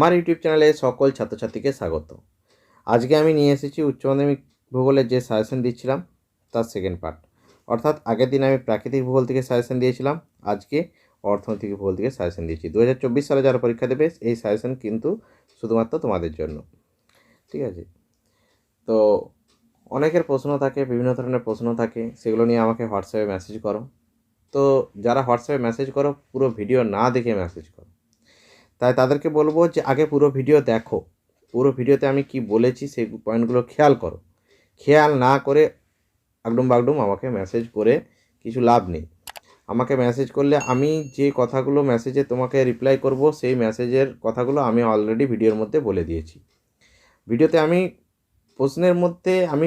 আমার ইউটিউব চ্যানেলে সকল ছাত্রছাত্রীকে স্বাগত। আজকে আমি নিয়ে এসেছি উচ্চ মাধ্যমিক ভূগোলের যে সাজেশন দিচ্ছিলাম, তার সেকেন্ড পার্ট অর্থাৎ আগের দিন আমি প্রাকৃতিক ভূগোল থেকে সাজেশন দিয়েছিলাম, আজকে অর্থনৈতিক ভূগোল থেকে সাজেশন দিয়েছি। দু হাজার চব্বিশ সালে যারা পরীক্ষা দেবে, এই সাজেশন কিন্তু শুধুমাত্র তোমাদের জন্য। ঠিক আছে? তো অনেকের প্রশ্ন থাকে, বিভিন্ন ধরনের প্রশ্ন থাকে, সেগুলো নিয়ে আমাকে হোয়াটসঅ্যাপে মেসেজ করো। তো যারা হোয়াটসঅ্যাপে মেসেজ করো, পুরো ভিডিও না দেখে মেসেজ করো। তাই তাদেরকে বলব যে, আগে পুরো ভিডিও দেখো। পুরো ভিডিওতে আমি কি বলেছি সেই পয়েন্টগুলো খেয়াল করো। খেয়াল না করে আগডুম বাগডুম আমাকে মেসেজ করে কিছু লাভ নেই। আমাকে মেসেজ করলে আমি যে কথাগুলো মেসেজে তোমাকে রিপ্লাই করব, সেই মেসেজের কথাগুলো আমি অলরেডি ভিডিওর মধ্যে বলে দিয়েছি। ভিডিওতে আমি প্রশ্নের মধ্যে আমি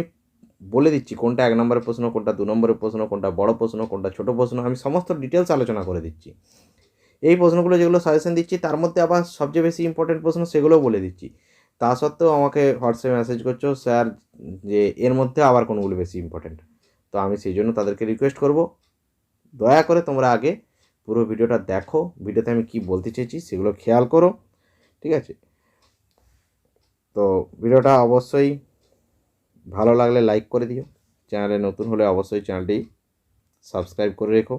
বলে দিচ্ছি কোনটা এক নম্বরের প্রশ্ন, কোনটা দু নম্বরের প্রশ্ন, কোনটা বড় প্রশ্ন, কোনটা ছোট প্রশ্ন, আমি সমস্ত ডিটেলস আলোচনা করে দিচ্ছি। এই প্রশ্নগুলো যেগুলো সাজেশন দিচ্ছি, তার মধ্যে আবার সবচেয়ে বেশি ইম্পর্টেন্ট প্রশ্ন সেগুলোও বলে দিচ্ছি। তা সত্ত্বেও আমাকে হোয়াটসঅ্যাপে মেসেজ করছ, স্যার, যে এর মধ্যে আবার কোনগুলো বেশি ইম্পর্টেন্ট তো আমি সেই জন্য তাদেরকে রিকোয়েস্ট করব। দয়া করে তোমরা আগে পুরো ভিডিওটা দেখো, ভিডিওতে আমি কি বলতে চেয়েছি সেগুলো খেয়াল করো, ঠিক আছে? তো ভিডিওটা অবশ্যই ভালো লাগলে লাইক করে দিও। চ্যানেলে নতুন হলে অবশ্যই চ্যানেলটি সাবস্ক্রাইব করে রেখো।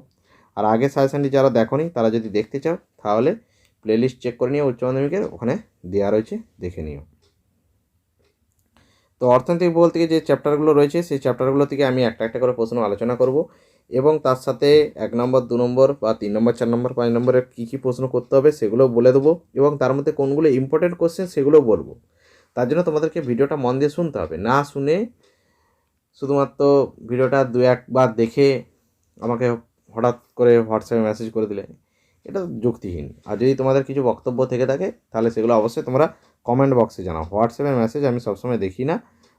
আর আগে সাজেশনটি যারা দেখোনি, তারা যদি দেখতে চাও, তাহলে প্লেলিস্ট চেক করে নিও, উচ্চ মাধ্যমিকের, ওখানে দেওয়া রয়েছে, দেখে নিও। তো অর্থনৈতিক ভূগোল থেকে যে চ্যাপ্টারগুলো রয়েছে, সেই চ্যাপ্টারগুলো থেকে আমি একটা একটা করে প্রশ্ন আলোচনা করব এবং তার সাথে এক নম্বর, দু নম্বর বা তিন নম্বর, চার নম্বর, পাঁচ নম্বরের কী কী প্রশ্ন করতে হবে সেগুলো বলে দেবো এবং তার মধ্যে কোনগুলো ইম্পর্টেন্ট কোশ্চেন সেগুলো বলব। তার জন্য তোমাদেরকে ভিডিওটা মন দিয়ে শুনতে হবে। না শুনে শুধুমাত্র ভিডিওটা দু একবার দেখে আমাকে হঠাৎ করে হোয়াটসঅ্যাপে মেসেজ করে দিলে এটা যুক্তিহীন। আর যদি তোমাদের কিছু বক্তব্য থেকে থাকে, তাহলে সেগুলো অবশ্যই তোমরা কমেন্ট বক্সে জানাও। হোয়াটসঅ্যাপে মেসেজ আমি সবসময় দেখি না,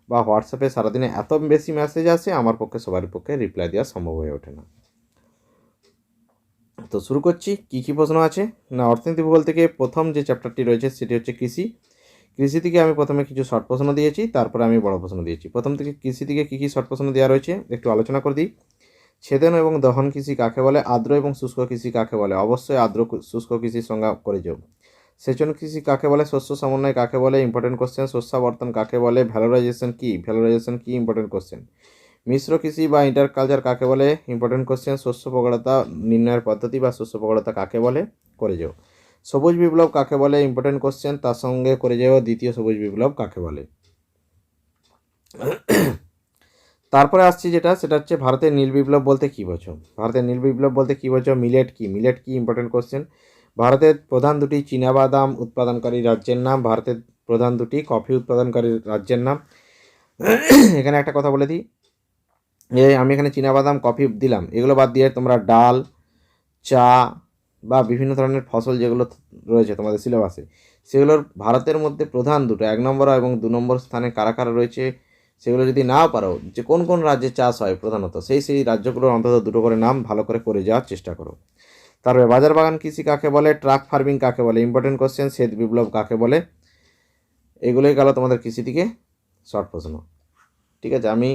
বা হোয়াটসঅ্যাপে সারাদিনে এত বেশি মেসেজ আসে, আমার পক্ষে সবার পক্ষে রিপ্লাই দেওয়া সম্ভব হয়ে ওঠে না। তো শুরু করছি। কী কী প্রশ্ন আছে? না, অর্থনীতি ভূগোল থেকে প্রথম যে চ্যাপ্টারটি রয়েছে, সেটি হচ্ছে কৃষি। কৃষি থেকে আমি প্রথমে কিছু শর্ট প্রশ্ন দিয়েছি, তারপরে আমি বড় প্রশ্ন দিয়েছি। প্রথম থেকে কৃষি থেকে কী কী শর্ট প্রশ্ন দেওয়া রয়েছে, একটু আলোচনা করে দিই। ছেদন এবং দহন কৃষি কাকে বলে? আর্দ্র এবং শুষ্ক কৃষি কাকে বলে? অবশ্যই আর্দ্র শুষ্ক কৃষির সংজ্ঞা করে যাও সেচন কৃষি কাকে বলে? শস্য সমন্বয় কাকে বলে? ইম্পর্টেন্ট কোশ্চেন শস্যাবর্তন কাকে বলে? ভ্যালোরাইজেশন কি? ভ্যালোরাইজেশন কি ইম্পর্টেন্ট কোশ্চেন মিশ্র কৃষি বা ইন্টার কালচার কাকে বলে? ইম্পর্টেন্ট কোশ্চেন শস্য প্রগড়তা নির্ণয়ের পদ্ধতি বা শস্য প্রগড়তা কাকে বলে? করে যাও সবুজ বিপ্লব কাকে বলে? ইম্পর্টেন্ট কোশ্চেন তার সঙ্গে করে যাও দ্বিতীয় সবুজ বিপ্লব কাকে বলে? তারপরে আসছি যেটা, সেটা হচ্ছে ভারতের নীল বিপ্লব বলতে কী বোঝো? ভারতের নীল বিপ্লব বলতে কী বোঝো? মিলেট কি? মিলেট কি ইম্পর্টেন্ট কোশ্চেন ভারতের প্রধান দুটি চীনাবাদাম উৎপাদনকারী রাজ্যের নাম, ভারতের প্রধান দুটি কফি উৎপাদনকারী রাজ্যের নাম। এখানে একটা কথা বলে দিই। যে আমি এখানে চীনাবাদাম, কফি দিলাম। এগুলো বাদ দিয়ে তোমরা ডাল, চা বা বিভিন্ন ধরনের ফসল যেগুলো রয়েছে তোমাদের সিলেবাসে সেগুলোর ভারতের মধ্যে প্রধান দুটো, এক নম্বর এবং দু নম্বর স্থানে কারা কারা রয়েছে? সেগুলো যদি না পারো, যে কোন কোন রাজ্যে চাষ হয় প্রধানত, সেই সেই রাজ্যগুলোর অন্তত দুটো করে নাম ভালো করে করে যাওয়ার চেষ্টা করো। তারপরে বাজার বাগান কৃষি কাকে বলে, ট্রাক ফার্মিং কাকে বলে, ইম্পর্টেন্ট কোশ্চেন শ্বেত বিপ্লব কাকে বলে, এগুলোই গেল তোমাদের কৃষি থেকে শর্ট প্রশ্ন। ঠিক আছে, আমি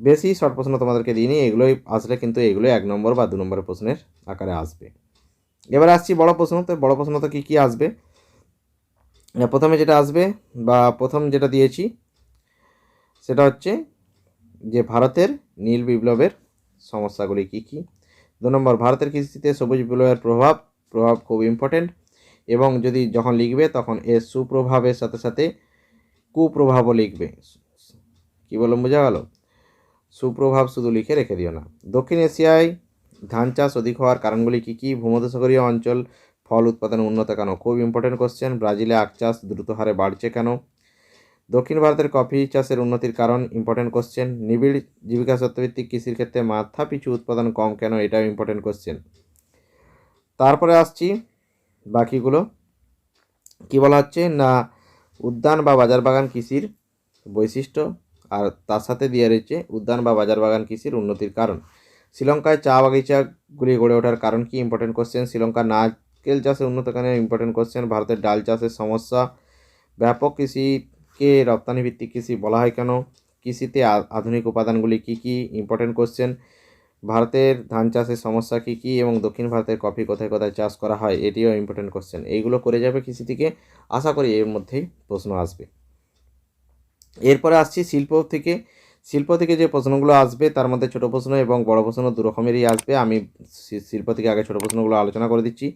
বেশি শর্ট প্রশ্ন তোমাদেরকে দিইনি, এগুলোই আসলে কিন্তু এগুলোই এক নম্বর বা দু নম্বরের প্রশ্নের আকারে আসবে। এবার আসছি বড় প্রশ্ন, তো বড় প্রশ্ন তো কী কী আসবে? প্রথমে যেটা আসবে বা প্রথম যেটা দিয়েছি সেটা হচ্ছে যে ভারতের নীল বিপ্লবের সমস্যাগুলি কী কী? দু নম্বর, ভারতের কৃষিতে সবুজ বিপ্লবের প্রভাব প্রভাব খুব ইম্পর্টেন্ট এবং যদি যখন লিখবে তখন এর সুপ্রভাবের সাথে সাথে কুপ্রভাবও লিখবে। কী বললাম, বোঝা গেল? সুপ্রভাব শুধু লিখে রেখে দিও না। দক্ষিণ এশিয়ায় ধান চাষ অধিক হওয়ার কারণগুলি কী কী? ভূমধ্যসাগরীয় অঞ্চল, ফল উৎপাদন উন্নত কেন? খুব ইম্পর্টেন্ট কোশ্চেন ব্রাজিলে আখ চাষ দ্রুত হারে বাড়ছে কেন? দক্ষিণ ভারতের কফি চাষের উন্নতির কারণ ইম্পর্টেন্ট কোশ্চেন নিবিড় জীবিকা সত্যভিত্তিক কৃষির ক্ষেত্রে মাথা পিছু উৎপাদন কম কেন? এটাও ইম্পর্টেন্ট কোশ্চেন তারপরে আসছি বাকিগুলো। কি বলা হচ্ছে? না, উদ্যান বা বাজার বাগান কৃষির বৈশিষ্ট্য, আর তার সাথে দিয়ে রয়েছে উদ্যান বা বাজার বাগান কৃষির উন্নতির কারণ। শ্রীলঙ্কায় চা বাগিচাগুলি গড়ে ওঠার কারণ কি? ইম্পর্টেন্ট কোশ্চেন শ্রীলঙ্কার নারকেল চাষের উন্নত কারণে ইম্পর্টেন্ট কোশ্চেন ভারতের ডাল চাষের সমস্যা। ব্যাপক কৃষিকে রপ্তানি ভিত্তিক কৃষি বলা হয় কেন? কৃষিতে আধুনিক উপাদানগুলি কী কী ইম্পর্টেন্ট কোশ্চেন ভারতের ধান চাষের সমস্যা কী কী এবং দক্ষিণ ভারতের কফি কোথায় কোথায় চাষ করা হয় এটিও ইম্পর্টেন্ট কোশ্চেন এইগুলো করে যাবে কৃষি থেকে আশা করি এর মধ্যেই প্রশ্ন আসবে। এরপরে আসছি শিল্প থেকে। শিল্প থেকে যে প্রশ্নগুলো আসবে তার মধ্যে ছোটো প্রশ্ন এবং বড় প্রশ্ন দু রকমেরই আসবে। আমি শিল্প থেকে আগে ছোটো প্রশ্নগুলো আলোচনা করে দিচ্ছি।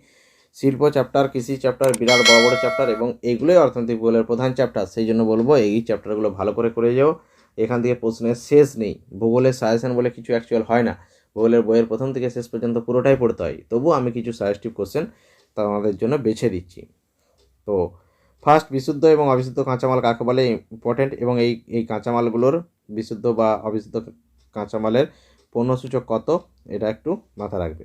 শিল্প চ্যাপ্টার কৃষি চ্যাপ্টার বিরাট বড় বড় চ্যাপ্টার এবং এগুলোই অর্থনৈতিক ভূগোলের প্রধান চ্যাপ্টার সেই জন্য বলব এই চ্যাপ্টারগুলো ভালো করে করে যাও। এখান থেকে প্রশ্নের শেষ নেই। ভূগোলের সাজেশন বলে কিছু অ্যাকচুয়াল হয় না। ভূগোলের বইয়ের প্রথম থেকে শেষ পর্যন্ত পুরোটাই পড়তে হয়। তবুও আমি কিছু সাজেস্টিভ কোশ্চেন আমাদের জন্য বেছে দিচ্ছি। তো ফার্স্ট বিশুদ্ধ এবং অবিশুদ্ধ কাঁচামাল কাকে বলে? ইম্পর্টেন্ট এবং এই এই কাঁচামালগুলোর বিশুদ্ধ বা অবিশুদ্ধ কাঁচামালের পণ্যসূচক কত? এটা একটু মাথা রাখবে।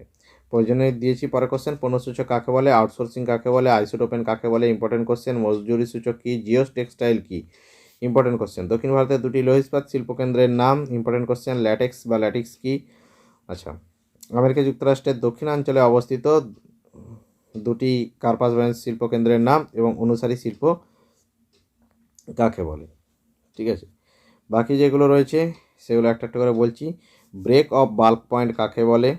প্রয়োজনে দিয়েছি পরে কোশ্চেন পণ্যসূচক কাকে বলে আউটসোর্সিং কাকে বলে আইসোটোপেন কাকে বলে ইম্পর্টেন্ট কোশ্চেন মজুরি সূচক কী জিওস টেক্সটাইল কী? ইম্পর্টেন্ট কোশ্চেন দক্ষিণ ভারতের দুটি লোহ শিল্পকেন্দ্রের নাম ইম্পর্টেন্ট কোশ্চেন ল্যাটেক্স বা ল্যাটিক্স কী? আচ্ছা আমেরিকা যুক্তরাষ্ট্রের দক্ষিণাঞ্চলে অবস্থিত দুটি কার্পাস ব্যান্স শিল্পকেন্দ্রের নাম এবং অনুসারী শিল্প কাকে বলে? ঠিক আছে, বাকি যেগুলো রয়েছে সেগুলো একটা একটা করে বলছি। ব্রেক অফ বাল্ক পয়েন্ট কাকে বলে?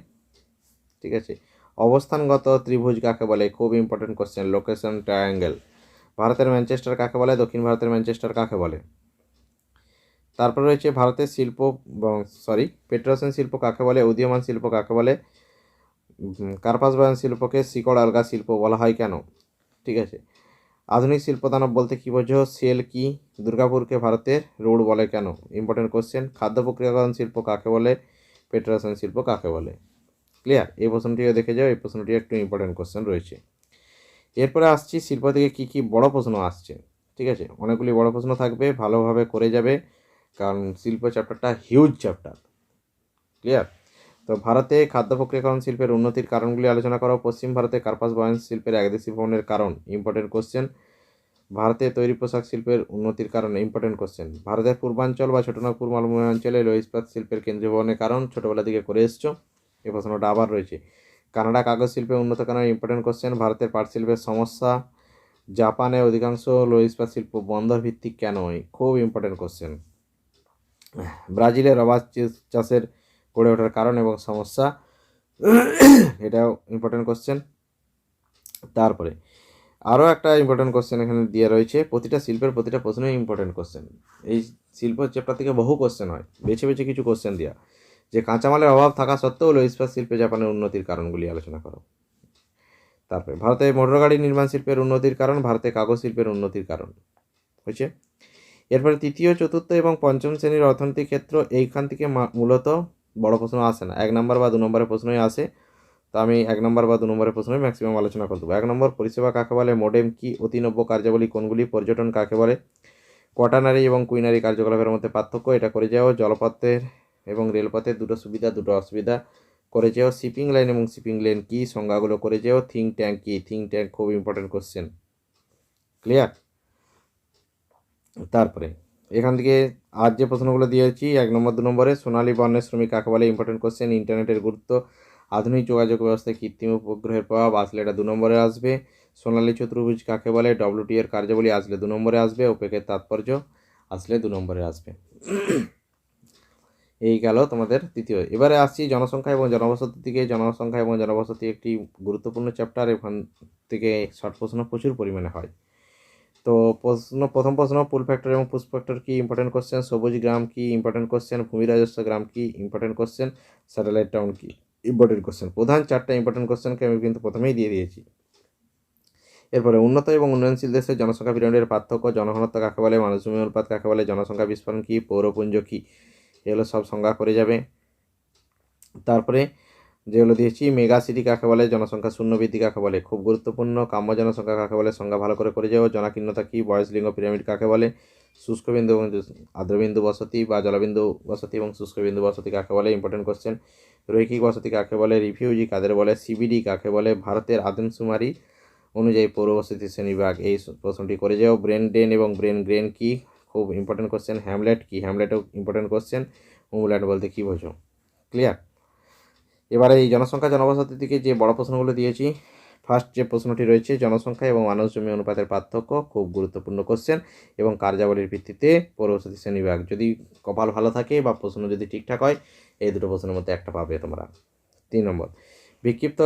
ঠিক আছে? অবস্থানগত ত্রিভুজ কাকে বলে? খুব ইম্পর্টেন্ট কোশ্চেন লোকেশন ট্রায়াঙ্গেল ভারতের ম্যানচেস্টার কাকে বলে? দক্ষিণ ভারতের ম্যানচেস্টার কাকে বলে? তারপর রয়েছে ভারতের শিল্প সরি পেট্রোসেন শিল্প কাকে বলে? উদীয়মান শিল্প কাকে বলে? কার্পাস বায়ন শিল্পকে শিকড়, আলগা শিল্প বলা হয় কেন? ঠিক আছে? আধুনিক শিল্প দানব বলতে কী বোঝো? সেল কি? দুর্গাপুরকে ভারতের রোড বলে কেন? ইম্পর্টেন্ট কোশ্চেন খাদ্য প্রক্রিয়াকরণ শিল্প কাকে বলে? পেট্রোসেন শিল্প কাকে বলে? ক্লিয়ার এই প্রশ্নটিও দেখে যাও, এই প্রশ্নটি একটু ইম্পর্টেন্ট কোশ্চেন রয়েছে। এরপরে আসছি শিল্প থেকে কী কী বড় প্রশ্ন আসছে, ঠিক আছে? অনেকগুলি বড় প্রশ্ন থাকবে, ভালোভাবে করে যাবে, কারণ শিল্প চ্যাপ্টারটা হিউজ চ্যাপ্টার ক্লিয়ার তো ভারতে খাদ্য প্রক্রিয়াকরণ শিল্পের উন্নতির কারণগুলি আলোচনা করো। পশ্চিম ভারতে কার্পাস বয়ন শিল্পের একদেশী ভবনের কারণ ইম্পর্টেন্ট কোশ্চেন ভারতে তৈরি পোশাক শিল্পের উন্নতির কারণ ইম্পর্টেন্ট কোশ্চেন ভারতের পূর্বাঞ্চল বা ছোটনাগপুর মালভূমি অঞ্চলে লোহ ইস্পাত শিল্পের কেন্দ্রীয় ভবনের কারণ, ছোটোবেলা থেকে করে এসছো। এই প্রশ্নটা আবার রয়েছে। কানাডা কাগজ শিল্পে উন্নত কারণে ইম্পর্টেন্ট কোশ্চেন ভারতের পাট শিল্পের সমস্যা? জাপানে অধিকাংশ লোহ ইস্পাত শিল্প বন্দর ভিত্তিক কেন হয়? খুব ইম্পর্টেন্ট কোশ্চেন ব্রাজিলে রবার চাষের গড়ে ওঠার কারণ এবং সমস্যা? এটাও ইম্পর্টেন্ট কোশ্চেন তারপরে, আরও একটা ইম্পর্টেন্ট কোশ্চেন এখানে দিয়ে রয়েছে। প্রতিটা শিল্পের প্রতিটা প্রশ্নই ইম্পর্টেন্ট কোশ্চেন এই শিল্প চ্যাপ্টার থেকে বহু কোশ্চেন হয়। বেছে বেছে কিছু কোশ্চেন দেওয়া যে কাঁচামালের অভাব থাকা সত্ত্বেও লোহ ইস্পাত শিল্পে জাপানের উন্নতির কারণগুলি আলোচনা করো। তারপরে, ভারতে মোটর গাড়ি নির্মাণ শিল্পের উন্নতির কারণ, ভারতে কাগজ শিল্পের উন্নতির কারণ। হয়েছে? এরপরে তৃতীয়, চতুর্থ এবং পঞ্চম শ্রেণির অর্থনৈতিক ক্ষেত্র, এইখান থেকে মূলত বড় প্রশ্ন আসে না। এক নম্বর বা দু নম্বরের প্রশ্নই আসে। তো আমি এক নম্বর বা দু নম্বরের প্রশ্নই ম্যাক্সিমাম আলোচনা করে দেবো। এক নম্বর, পরিষেবা কাকে বলে মোডেম কি, অতিনব্য কার্যাবলী কোনগুলি, পর্যটন কাকে বলে? কোয়াটানারি এবং কুইনারি কার্যকলাপের মধ্যে পার্থক্য, এটা করে যাও। জলপথের এবং রেলপথে দুটো সুবিধা, দুটো অসুবিধা করে যেও শিপিং লাইন এবং শিপিং লেন কী সংজ্ঞাগুলো করে যেও থিঙ্ক ট্যাঙ্ক কী? থিঙ্ক ট্যাঙ্ক খুব ইম্পর্টেন্ট কোশ্চেন ক্লিয়ার তারপরে, এখান থেকে আজ যে প্রশ্নগুলো দিয়েছি, এক নম্বর, দু নম্বরে, সোনালী বর্ণের শ্রমিক কাকে বলে? ইম্পর্টেন্ট কোশ্চেন ইন্টারনেটের গুরুত্ব, আধুনিক যোগাযোগ ব্যবস্থায় কৃত্রিম উপগ্রহের প্রভাব, আসলে এটা দু নম্বরে আসবে। সোনালী চতুর্ভুজ কাকে বলে? ডব্লিউটি এর কার্যাবলী আসলে দু নম্বরে আসবে ওপেকের তাৎপর্য আসলে দু নম্বরে আসবে। এই গেল তোমাদের তৃতীয়। এবারে আসছি জনসংখ্যা এবং জনবসতির দিকে জনসংখ্যা এবং জনবসতি একটি গুরুত্বপূর্ণ চ্যাপ্টার এখান থেকে শর্ট প্রশ্ন প্রচুর পরিমাণে হয়। তো প্রশ্ন, প্রথম প্রশ্ন পুল ফ্যাক্টর এবং পুষ ফ্যাক্টর কি ইম্পর্টেন্ট কোশ্চেন সবুজ গ্রাম কি ইম্পর্টেন্ট কোশ্চেন ভূমি রাজস্ব গ্রাম কি ইম্পর্টেন্ট কোশ্চেন স্যাটেলাইট টাউন কি ইম্পর্টেন্ট কোশ্চেন প্রধান চারটা ইম্পর্টেন্ট কোশ্চেনকে আমি কিন্তু প্রথমেই দিয়ে দিয়েছি। এরপরে উন্নত এবং উন্নয়নশীল দেশের জনসংখ্যা পিরামিডের পার্থক্য, জনঘনত্ব কাকে বলে মানুষজমি অনুপাত কাকে বলে, জনসংখ্যা বিস্ফোরণ কী, পৌরপুঞ্জ কী? এগুলো সব সংজ্ঞা করে যাবে। তারপরে যেগুলো দিয়েছি, মেগা সিটি কাকে বলে, জনসংখ্যা শূন্য বৃদ্ধি কাকে বলে, খুব গুরুত্বপূর্ণ। কাম্য জনসংখ্যা কাকে বলে, সংজ্ঞা ভালো করে করে যাও জনাকীর্ণতা কী, বয়স, লিঙ্গ, পিরামিড কাকে বলে শুষ্কবিন্দু এবং আর্দ্রবিন্দু বসতি বা জলবিন্দু বসতি এবং শুষ্কবিন্দু বসতি কাকে বলে ইম্পর্টেন্ট কোশ্চেন রৈখিক বসতি কাকে বলে রিফিউজি কাদের বলে সিবিডি কাকে বলে, ভারতের আদমশুমারি অনুযায়ী পৌর বসতি শ্রেণীবিভাগ, এই প্রশ্নটি করে যাও ব্রেন ড্রেন এবং ব্রেন গ্রেন কি? খুব ইম্পর্টেন্ট কোশ্চেন হ্যামলেট কি? হ্যামলেটও ইম্পর্টেন্ট কোশ্চেন হোমল্যান্ড বলতে কী বোঝো? ক্লিয়ার এবারে এই জনসংখ্যা, জনবসতির দিকে যে বড় প্রশ্নগুলো দিয়েছি ফার্স্ট যে প্রশ্নটি রয়েছে, জনসংখ্যা এবং মানুষ জমি অনুপাতের পার্থক্য, খুব গুরুত্বপূর্ণ কোশ্চেন এবং কার্যাবলীর ভিত্তিতে পৌরসতি শ্রেণীবিভাগ যদি কপাল ভালো থাকে বা প্রশ্ন যদি ঠিকঠাক হয়, এই দুটো প্রশ্নের মধ্যে একটা পাবে তোমরা। তিন নম্বর, বিক্ষিপ্ত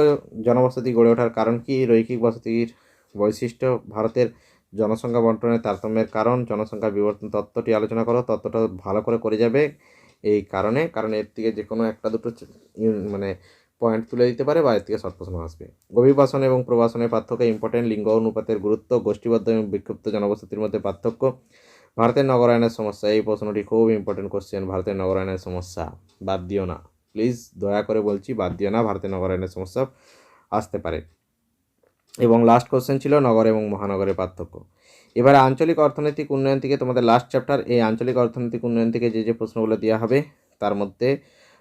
জনবসতি গড়ে ওঠার কারণ কি? রৈখিক বসতির বৈশিষ্ট্য, ভারতের জনসংখ্যা বন্টনের তারতম্যের কারণ জনসংখ্যা বিবর্তন তত্ত্বটি আলোচনা করো। তত্ত্বটা ভালো করে করে যাবে এই কারণে, কারণ এর থেকে যে কোনো একটা দুটো মানে পয়েন্ট তুলে দিতে পারে বা এর থেকে শর্ট প্রশ্ন আসবে। অভিবাসন এবং প্রবাসনের পার্থক্য ইম্পর্টেন্ট লিঙ্গ অনুপাতের গুরুত্ব, গোষ্ঠীবদ্ধ এবং বিক্ষিপ্ত জনবসতির মধ্যে পার্থক্য। ভারতের নগরায়নের সমস্যা, এই প্রশ্নটি খুব ইম্পর্টেন্ট কোশ্চেন ভারতের নগরায়নের সমস্যা। বাদ দিও না। প্লিজ দয়া করে বলছি, বাদ দিও না, ভারতের নগরায়নের সমস্যা আসতে পারে। এবং লাস্ট কোশ্চেন ছিল নগর এবং মহানগরের পার্থক্য। এবারে আঞ্চলিক অর্থনৈতিক উন্নয়ন থেকে তোমাদের লাস্ট চ্যাপ্টার এই আঞ্চলিক অর্থনৈতিক উন্নয়ন থেকে যে যে প্রশ্নগুলো দেওয়া হবে, তার মধ্যে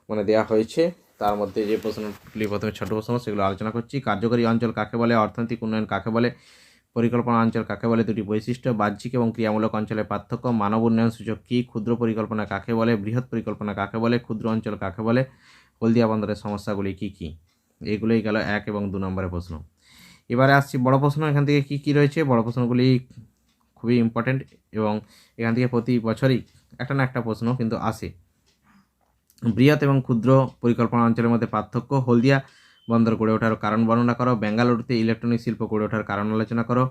মানে দেওয়া হয়েছে, তার মধ্যে যে প্রশ্নগুলি প্রথমে ছোট প্রশ্ন, সেগুলো আলোচনা করছি। কার্যকরী অঞ্চল কাকে বলে, অর্থনৈতিক উন্নয়ন কাকে বলে, পরিকল্পনা অঞ্চল কাকে বলে, দুটি বৈশিষ্ট্য, বাহ্যিক এবং ক্রিয়ামূলক অঞ্চলের পার্থক্য, মানব উন্নয়ন সূচক কী, ক্ষুদ্র পরিকল্পনা কাকে বলে, বৃহৎ পরিকল্পনা কাকে বলে, ক্ষুদ্র অঞ্চল কাকে বলে, হলদিয়া বন্দরের সমস্যাগুলি কী কী? এগুলোই গেল এক এবং দু নম্বরের প্রশ্ন। এবারে আসছি বড় প্রশ্ন, এখান থেকে কী কী রয়েছে? বড় প্রশ্নগুলি খুবই ইম্পর্ট্যান্ট এবং এখান থেকে প্রতি বছরই একটা না একটা প্রশ্ন কিন্তু আসে। বৃহৎ এবং ক্ষুদ্র পরিকল্পনা অঞ্চলের মধ্যে পার্থক্য, হলদিয়া বন্দর গড়ে ওঠার কারণ বর্ণনা করো, বেঙ্গালুরুতে ইলেকট্রনিক শিল্প গড়ে ওঠার কারণ আলোচনা করো,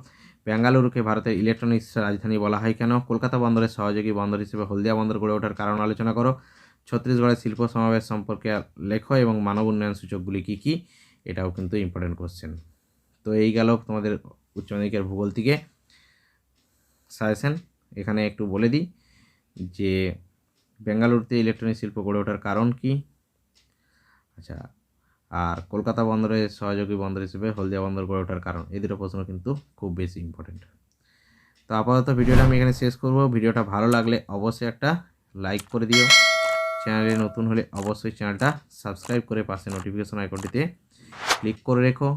বেঙ্গালুরুকে ভারতের ইলেকট্রনিক্স রাজধানী বলা হয় কেন, কলকাতা বন্দরের সহযোগী বন্দর হিসেবে হলদিয়া বন্দর গড়ে ওঠার কারণ আলোচনা করো, ছত্তিশগড়ের শিল্প সমাবেশ সম্পর্কে লেখো এবং মানব উন্নয়ন সূচকগুলি কী কী? এটাও কিন্তু ইম্পর্টেন্ট কোশ্চেন তো এই গেল তোমাদের উচ্চ মাধ্যমিকের ভূগোল থেকে সাজেশন এখানে একটু বলে দিই যে বেঙ্গালুরুতে ইলেকট্রনিক শিল্প গড়ে ওঠার কারণ কি? আচ্ছা আর কলকাতা বন্দরের সহযোগী বন্দর হিসেবে হলদিয়া বন্দর গড়ে ওঠার কারণ, এই দুটো প্রশ্ন কিন্তু খুব বেশি ইম্পর্টেন্ট তো আপাতত ভিডিওটা আমি এখানে শেষ করব। ভিডিওটা ভালো লাগলে অবশ্যই একটা লাইক করে দিও। চ্যানেলে নতুন হলে অবশ্যই চ্যানেলটা সাবস্ক্রাইব করে পাশে নোটিফিকেশন আইকনটিতে ক্লিক করে রেখো।